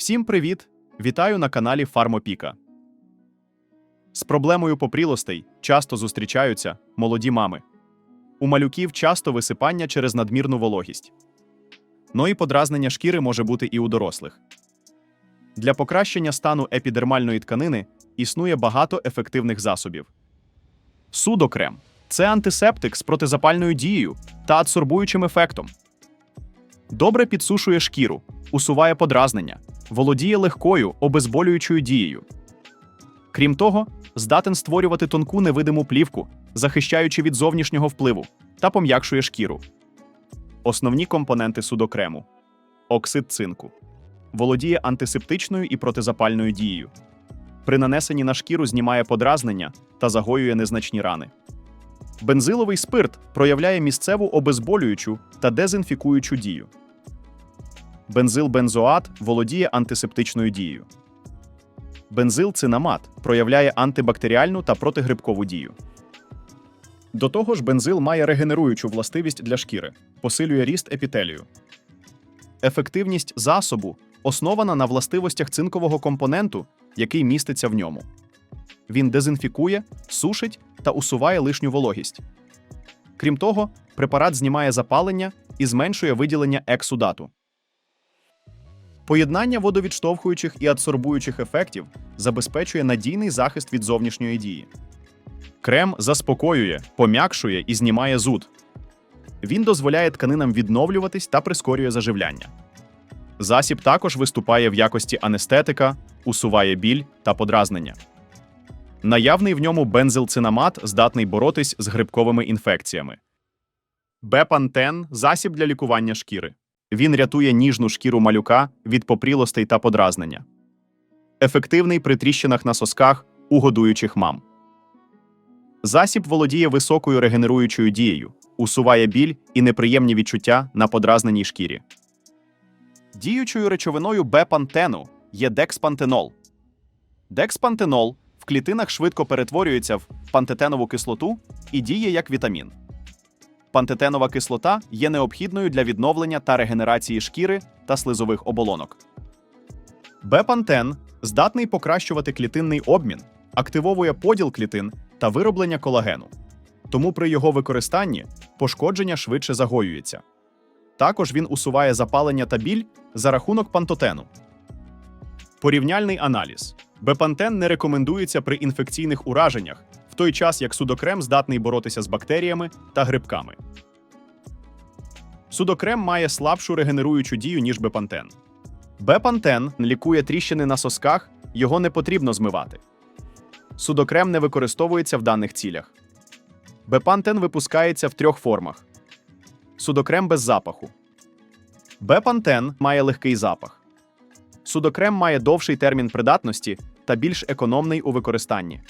Всім привіт! Вітаю на каналі Фармопіка. З проблемою попрілостей часто зустрічаються молоді мами. У малюків часто висипання через надмірну вологість. Ну і подразнення шкіри може бути і у дорослих. Для покращення стану епідермальної тканини існує багато ефективних засобів. Судокрем це антисептик з протизапальною дією та адсорбуючим ефектом. Добре підсушує шкіру, усуває подразнення, володіє легкою обезболюючою дією. Крім того, здатен створювати тонку невидиму плівку, захищаючи від зовнішнього впливу, та пом'якшує шкіру. Основні компоненти судокрему: оксид цинку. Володіє антисептичною і протизапальною дією. При нанесенні на шкіру знімає подразнення та загоює незначні рани. Бензиловий спирт проявляє місцеву обезболюючу та дезінфікуючу дію. Бензилбензоат володіє антисептичною дією. Бензилцинамат проявляє антибактеріальну та протигрибкову дію. До того ж, бензил має регенеруючу властивість для шкіри, посилює ріст епітелію. Ефективність засобу основана на властивостях цинкового компоненту, який міститься в ньому. Він дезінфікує, сушить та усуває лишню вологість. Крім того, препарат знімає запалення і зменшує виділення ексудату. Поєднання водовідштовхуючих і адсорбуючих ефектів забезпечує надійний захист від зовнішньої дії. Крем заспокоює, пом'якшує і знімає зуд. Він дозволяє тканинам відновлюватись та прискорює заживляння. Засіб також виступає в якості анестетика, усуває біль та подразнення. Наявний в ньому бензилцинамат здатний боротись з грибковими інфекціями. Бепантен засіб для лікування шкіри. Він рятує ніжну шкіру малюка від попрілостей та подразнення. Ефективний при тріщинах на сосках у годуючих мам. Засіб володіє високою регенеруючою дією, усуває біль і неприємні відчуття на подразненій шкірі. Діючою речовиною бепантену є декспантенол. Декспантенол в клітинах швидко перетворюється в пантетенову кислоту і діє як вітамін. Пантетенова кислота є необхідною для відновлення та регенерації шкіри та слизових оболонок. Бепантен здатний покращувати клітинний обмін, активовує поділ клітин та вироблення колагену. Тому при його використанні пошкодження швидше загоюється. Також він усуває запалення та біль за рахунок пантотену. Порівняльний аналіз. Бепантен не рекомендується при інфекційних ураженнях, в той час як судокрем здатний боротися з бактеріями та грибками. Судокрем має слабшу регенеруючу дію, ніж бепантен. Бепантен лікує тріщини на сосках, його не потрібно змивати. Судокрем не використовується в даних цілях. Бепантен випускається в трьох формах: судокрем без запаху. Бепантен має легкий запах. Судокрем має довший термін придатності та більш економний у використанні.